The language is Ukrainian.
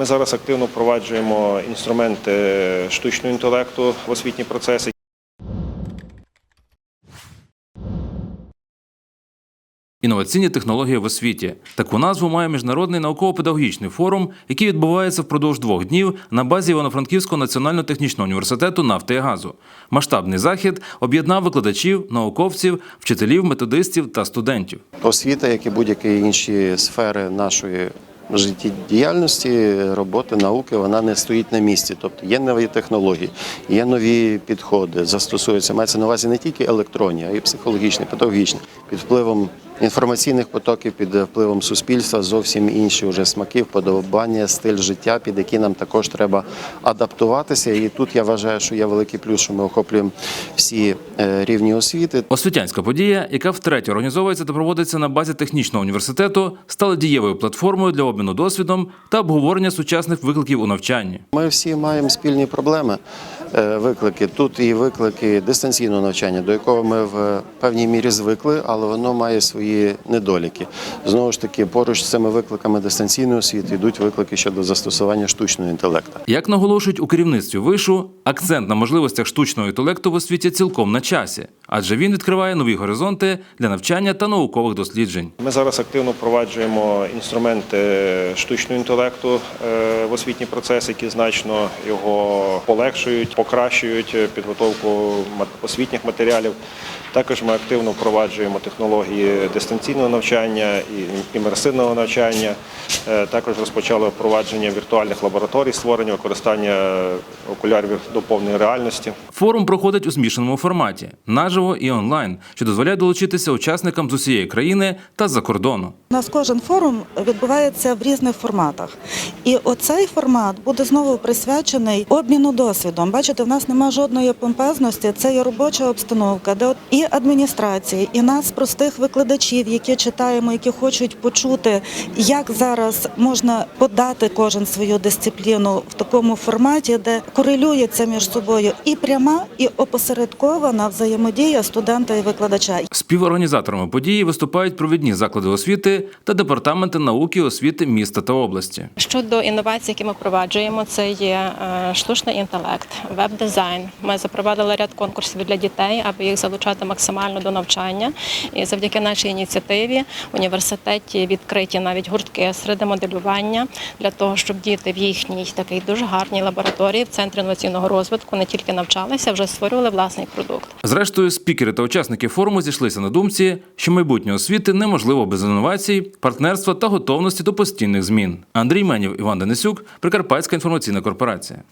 Ми зараз активно впроваджуємо інструменти штучного інтелекту в освітні процеси. Інноваційні технології в освіті. Таку назву має міжнародний науково-педагогічний форум, який відбувається впродовж двох днів на базі Івано-Франківського національного технічного університету нафти і газу. Масштабний захід об'єднав викладачів, науковців, вчителів, методистів та студентів. Освіта, як і будь-які інші сфери нашої життєдіяльності, роботи, науки, вона не стоїть на місці. Тобто є нові технології, є нові підходи, застосуються. Мається на увазі не тільки електронні, а й психологічні, педагогічні. Під впливом інформаційних потоків, під впливом суспільства зовсім інші вже смаки, вподобання, стиль життя, під які нам також треба адаптуватися. І тут я вважаю, що є великий плюс, що ми охоплюємо всі е, рівні освіти. Освітянська подія, яка втретє організовується та проводиться на базі технічного університету, стала дієвою платформою для обміну досвідом та обговорення сучасних викликів у навчанні. Ми всі маємо спільні проблеми, е, виклики. Тут і виклики дистанційного навчання, до якого ми в певній мірі звикли, але воно має свої недоліки. Знову ж таки, поруч з цими викликами дистанційної освіти йдуть виклики щодо застосування штучного інтелекту. Як наголошують у керівництві вишу, акцент на можливостях штучного інтелекту в освіті цілком на часі, адже він відкриває нові горизонти для навчання та наукових досліджень. Ми зараз активно впроваджуємо інструменти штучного інтелекту е, в освітній процес, які значно його полегшують, покращують підготовку освітніх матеріалів. Також ми активно впроваджуємо технології дистанційного навчання і імерсивного навчання. Е, Також розпочали впровадження віртуальних лабораторій, створення використання окулярів до повної реальності. Форум проходить у змішаному форматі наживо і онлайн, що дозволяє долучитися учасникам з усієї країни та з-за кордону. У нас кожен форум відбувається в різних форматах. І оцей формат буде знову присвячений обміну досвідом. Бачите, в нас немає жодної помпезності. Це є робоча обстановка, де от і адміністрації, і нас, простих викладачів, які читаємо, які хочуть почути, як зараз можна подати кожен свою дисципліну в такому форматі, де корелюється між собою і пряма, і опосередкована взаємодія студента і викладача. Співорганізаторами події виступають провідні заклади освіти та департаменти науки і освіти міста та області. Щодо інновацій, які ми впроваджуємо, це є е, штучний інтелект, веб-дизайн. Ми запровадили ряд конкурсів для дітей, аби їх залучати максимально до навчання. І завдяки нашій ініціативі в університеті відкриті навіть гуртки серед моделювання для того, щоб діти в їхній такій дуже гарній лабораторії в центрі інноваційного розвитку не тільки навчалися, а вже створювали власний продукт. Зрештою, спікери та учасники форуму зійшлися на думці, що майбутнє освіти неможливо без інновацій, партнерства та готовності до постійних змін. Андрій Менів, Іван Денисюк, Прикарпатська інформаційна корпорація.